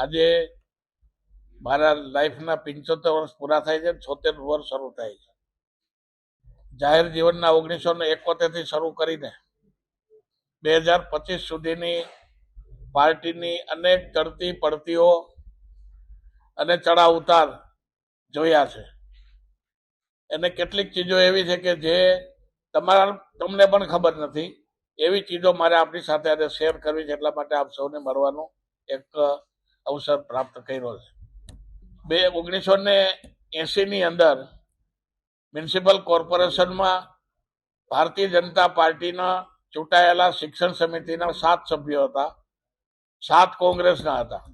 આજે મારા લાઈફના પંચોતેર વર્ષ પૂરા થાય છે છોતેર વર્ષ શરૂ થાય છે. જાહેર જીવનના ઓગણીસો ને એકોતેરથી શરૂ કરીને બે હજાર પચીસ સુધીની પાર્ટીની અનેક ચડતી પડતીઓ અને ચડાવ ઉતાર જોયા છે. અને કેટલીક ચીજો એવી છે કે જે તમારા તમને પણ ખબર નથી. એવી ચીજો મારે આપણી સાથે આજે શેર કરવી છે એટલા માટે આપ સૌને મળવાનો એક અવસર પ્રાપ્ત કર્યો છે. બે ઓગણીસો ને એંસીની અંદર મ્યુનિસિપલ કોર્પોરેશનમાં ભારતીય જનતા પાર્ટીના ચૂંટાયેલા શિક્ષણ સમિતિના સાત સભ્યો હતા, સાત કોંગ્રેસના હતા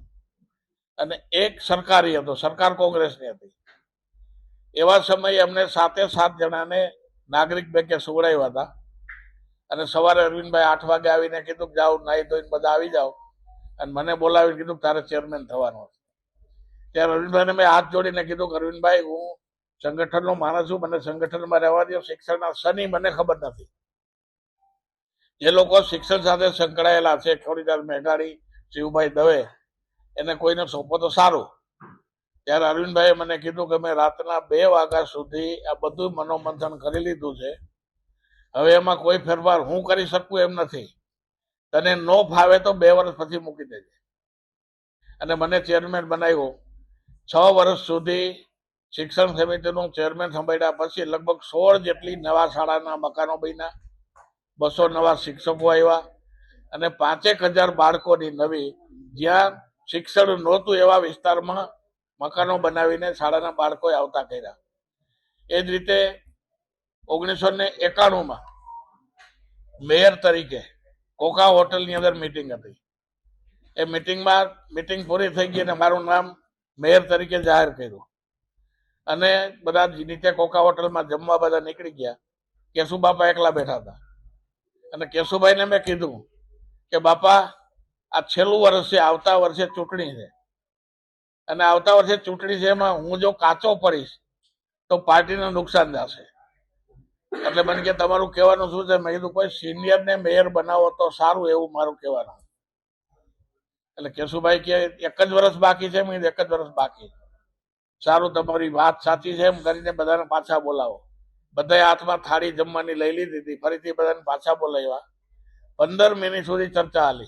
અને એક સરકારી હતો, સરકાર કોંગ્રેસની હતી. એવા સમયે અમને સાતે સાત જણાને નાગરિક બેંકે સુવડાવ્યા હતા અને સવારે અરવિંદભાઈ આઠ વાગે આવીને કીધું જાઓ, નાહી ધોઈને બધા આવી જાઓ. અને મને બોલાવીને કીધું તારે ચેરમેન થવાનો ત્યારે અરવિંદભાઈને મેં હાથ જોડીને કીધું અરવિંદભાઈ, હું સંગઠનનો માણસ છું, મને સંગઠનમાં રહેવા દો શિક્ષણના શનિ મને ખબર નથી. જે લોકો શિક્ષણ સાથે સંકળાયેલા છે, ખોડીદાર મેઘાણી શિવભાઈ દવે, એને કોઈને સોંપો તો સારું. ત્યારે અરવિંદભાઈએ મને કીધું કે મેં રાતના બે વાગ્યા સુધી આ બધું મનોમંથન કરી લીધું છે. હવે એમાં કોઈ ફેરફાર હું કરી શકું એમ નથી. તને નો ફાવે તો બે વર્ષ પછી મૂકી દેજે. અને મને ચેરમેન બનાવ્યો. છ વર્ષ સુધી શિક્ષણ સમિતિનું ચેરમેન સંભાળ્યા પછી લગભગ સોળ જેટલી નવા શાળાના મકાનો બન્યા. બસો નવા શિક્ષકો આવ્યા. અને પાંચેક હજાર બાળકોની નવી જ્યાં શિક્ષણ નહોતું એવા વિસ્તારમાં મકાનો બનાવીને શાળાના બાળકોએ આવતા કર્યા. એ જ રીતે ઓગણીસો ને એકાણુંમાં મેયર તરીકે કોકા હોટલની અંદર મિટિંગ હતી. એ મિટિંગમાં મિટિંગ પૂરી થઈ ગઈ અને મારું નામ મેયર તરીકે જાહેર કર્યું. અને બધા નીચે કોકા હોટલમાં જમવા બધા નીકળી ગયા. કેશુ બાપા એકલા બેઠા હતા. અને કેશુભાઈને મેં કીધું કે, બાપા, આ છેલ્લું વર્ષ છે, આવતા વર્ષે ચૂંટણી છે. અને આવતા વર્ષે ચૂંટણી છે એમાં હું જો કાચો પડીશ, તો પાર્ટીને નુકસાન જશે એટલે મને કે તમારું કહેવાનું શું છે? મેં કીધું, કોઈ સિનિયર ને મેયર બનાવો તો સારું એવું મારું કહેવાનું. એટલે કેશુભાઈ કે, એક જ વર્ષ બાકી છે. મેં એક જ વર્ષ બાકી. સારું, તમારી વાત સાચી છે. એમ કરીને બધાને પાછા બોલાવો. બધાએ હાથમાં થાળી જમવાની લઈ લીધી હતી. ફરીથી બધાને પાછા બોલાવ્યા. પંદર મિનિટ સુધી ચર્ચા હાલી.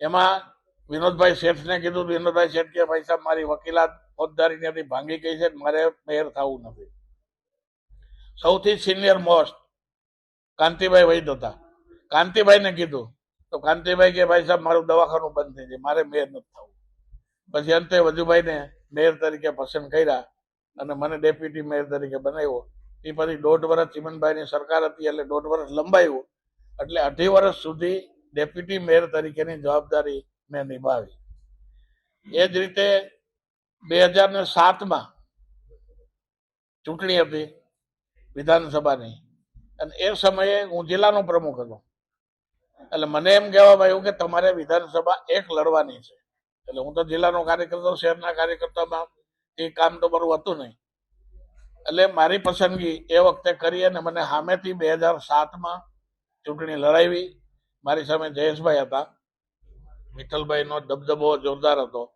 એમાં વિનોદભાઈ શેઠને કીધું. વિનોદભાઈ શેઠ કે, ભાઈ સાહેબ, મારી વકીલાત ફોજદારી ત્યાંથી ભાંગી ગઈ છે મારે મેયર થવું નથી. સૌથી સિનિયર મોસ્ટ કાંતિભાઈ વૈદ હતા. કાંતિભાઈને કીધું, તો કાંતિભાઈ કે, ભાઈ સાહેબ, મારું દવાખાનું બંધ થઈ જાય, મારે મેયર નથી થવું. પછી અંતે વજુભાઈને મેયર તરીકે પસંદ કર્યા અને મને ડેપ્યુટી મેયર તરીકે બનાવ્યો. એ પછી દોઢ વર્ષ ચિમનભાઈની સરકાર હતી, એટલે દોઢ વર્ષ લંબાયું. એટલે અઢી વર્ષ સુધી ડેપ્યુટી મેયર તરીકેની જવાબદારી મેં નિભાવી. એ જ રીતે બે હજાર ને સાતમાં ચૂંટણી હતી. વિધાનસભાની. અને એ સમયે હું જિલ્લાનો પ્રમુખ હતો. એટલે મને એમ કહેવામાં આવ્યું કે તમારે વિધાનસભા એક લડવાની છે. એટલે હું તો જિલ્લાનો કાર્યકર્તા, શહેરના કાર્યકર્તામાં એ કામ તો મારું હતું નહીં. એટલે મારી પસંદગી એ વખતે કરી અને મને સામેથી બે હજાર સાતમાં ચૂંટણી લડાવી. મારી સામે જયેશભાઈ હતા. વિઠ્ઠલભાઈનો દબદબો જોરદાર હતો.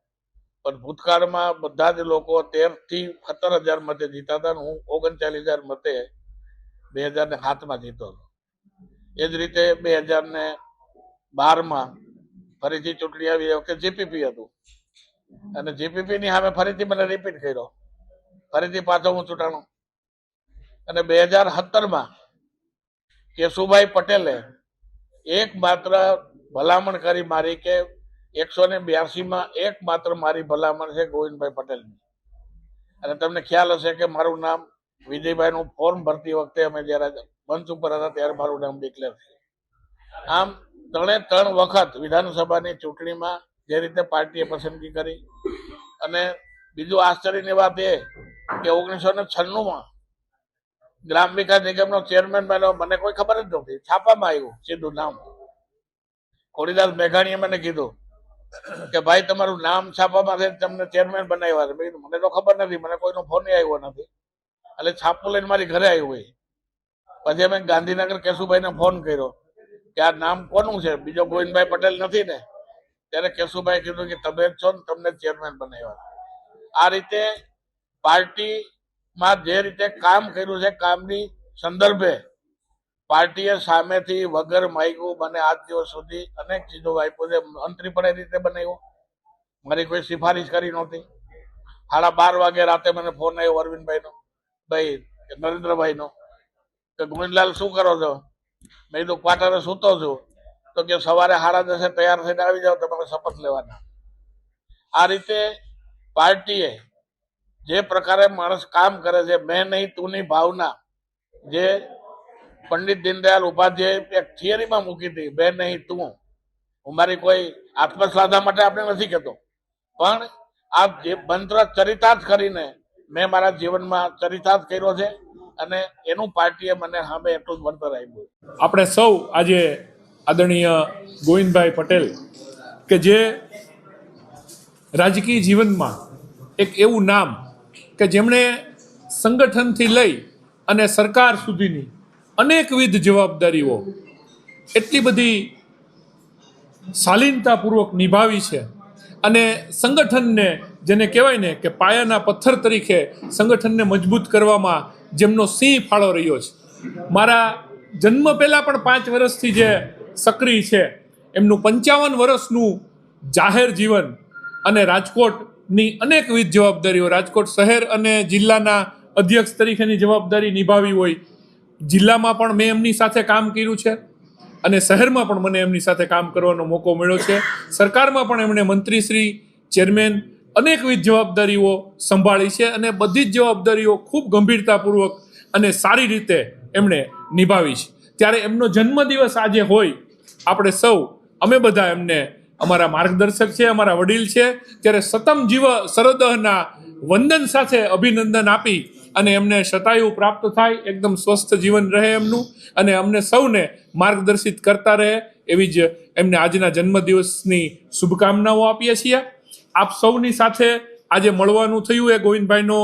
પણ ભૂતકાળમાં બધા જ લોકો તેરથી સત્તર હજાર મતે જીતા હતા હું ઓગણચાલીસ હજાર મતે બે હજાર ને સાતમાં જીતો હતો. એ જ રીતે બે હજાર ને બારમાં ફરીથી ચૂંટણી આવી એ વખતે જીપીપી હતું. અને જીપીપી ની સામે ફરીથી મને રિપીટ કર્યો. ફરીથી પાછો હું ચૂંટાણો. અને બે હજાર સત્તરમાં કેશુભાઈ પટેલે એક માત્ર ભલામણ કરી મારી કે એકસો ને બ્યાસીમાં એક માત્ર મારી ભલામણ છે ગોવિંદભાઈ પટેલની. અને તમને ખ્યાલ હશે કે મારું નામ વિજયભાઈ નું ફોર્મ ભરતી વખતે અમે જયારે મંચ ઉપર હતા ત્યારે મારું નામ ડિક્લેર થયું. આમ ત્રણે ત્રણ વખત વિધાનસભાની ચૂંટણીમાં જે રીતે પાર્ટીએ પસંદગી કરી અને બીજું આશ્ચર્યની વાત એ કે ઓગણીસો ને છન્નુંમાં ગ્રામ વિકાસ નિગમનો ચેરમેન બન્યો. મને કોઈ ખબર જ નહોતી. છાપામાં આવ્યું સીધું નામ. ખોડીદાસ મેઘાણીએ મને કીધું કે ભાઈ, તમારું નામ છાપામાં છે તમને ચેરમેન બનાવ્યા છે. મને તો ખબર નથી, મને કોઈનો ફોન આવ્યો નથી. એટલે છાપું લઈને મારી ઘરે આવ્યું હોય પછી અમે ગાંધીનગર કેશુભાઈને ફોન કર્યો કે આ નામ કોનું છે? બીજો ગોવિંદભાઈ પટેલ નથી ને? ત્યારે કેશુભાઈ કીધું કે તમે છો ને, તમને ચેરમેન બનાવ્યા આ રીતે પાર્ટીમાં જે રીતે કામ કર્યું છે, કામની સંદર્ભે પાર્ટીએ સામેથી વગર માગ્યું મને આજ દિવસ સુધી અનેક ચીજો આપ્યું છે. મંત્રી પણ એ રીતે બનાવ્યો. મારી કોઈ સિફારિશ કરી નહોતી. સાડા બાર વાગે રાતે મને ફોન આવ્યો અરવિંદભાઈનો. ભાઈ નરેન્દ્રભાઈનો. કે ગોવિંદલાલ, શું કરો છો? મેં કીધું, ક્વાર્ટરે સૂતો છું. તો કે સવારે સાડા દસે તૈયાર થઈને આવી જાઓ તમારે શપથ લેવાના. આ રીતે પાર્ટીએ જે પ્રકારે માણસ કામ કરે છે, મેં નહીં તુંની ભાવના, જે પંડિત દીનદયાલ ઉપાધ્યાય એક થિયરીમાં મૂકી હતી, બે નહીં તું. હું મારી કોઈ આત્મશ્રદ્ધા માટે આપણે નથી કહેતો. પણ આ જે મંત્ર ચરિતાર્થ કરીને મેં મારા જીવનમાં ચરિતાર્થ કર્યો છે અને એનું પાર્ટીએ મને સામે એટલું જ વળતર આપ્યું. આપણે સૌ આજે આદરણીય ગોવિંદભાઈ પટેલ કે જે રાજકીય જીવનમાં એક એવું નામ કે જેમણે સંગઠનથી લઈ અને સરકાર સુધીની અનેકવિધ જવાબદારીઓ એટલી બધી શાલીનતાપૂર્વક નિભાવી છે અને સંગઠનને જેને કહેવાય ને કે પાયાના પથ્થર તરીકે સંગઠનને મજબૂત કરવામાં જેમનો સિંહ ફાળો રહ્યો છે. મારા જન્મ પહેલાં પણ પાંચ વર્ષથી જે સક્રિય છે, એમનું પંચાવન વર્ષનું જાહેર જીવન અને રાજકોટની અનેકવિધ જવાબદારીઓ, રાજકોટ શહેર અને જિલ્લાના અધ્યક્ષ તરીકેની જવાબદારી નિભાવી હોય જિલ્લામાં પણ મેં એમની સાથે કામ કર્યું છે અને શહેરમાં પણ મને એમની સાથે કામ કરવાનો મોકો મળ્યો છે. સરકારમાં પણ એમણે મંત્રીશ્રી, ચેરમેન અનેકવિધ જવાબદારીઓ સંભાળી છે અને બધી જ જવાબદારીઓ ખૂબ ગંભીરતાપૂર્વક અને સારી રીતે એમણે નિભાવી છે. ત્યારે એમનો જન્મદિવસ આજે હોય, આપણે સૌ, અમે બધા એમને અમારા માર્ગદર્શક છે, અમારા વડીલ છે. ત્યારે સતમ જીવ, સરદહના વંદન સાથે અભિનંદન આપી અને એમને શતાયુ પ્રાપ્ત થાય, એકદમ સ્વસ્થ જીવન રહે એમનું અને અમને સૌને માર્ગદર્શિત કરતા રહે એવી જ એમને આજના જન્મદિવસની શુભકામનાઓ આપીએ છીએ. આપ સૌની સાથે આજે મળવાનું થયું એ ગોવિંદભાઈનો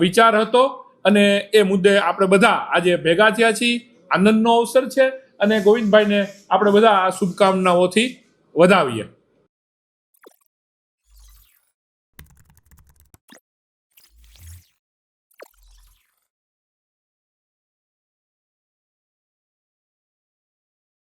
વિચાર હતો અને એ મુદ્દે આપણે બધા આજે ભેગા થયા છીએ. આનંદનો અવસર છે અને ગોવિંદભાઈને આપણે બધા આ શુભકામનાઓથી વધાવીએ.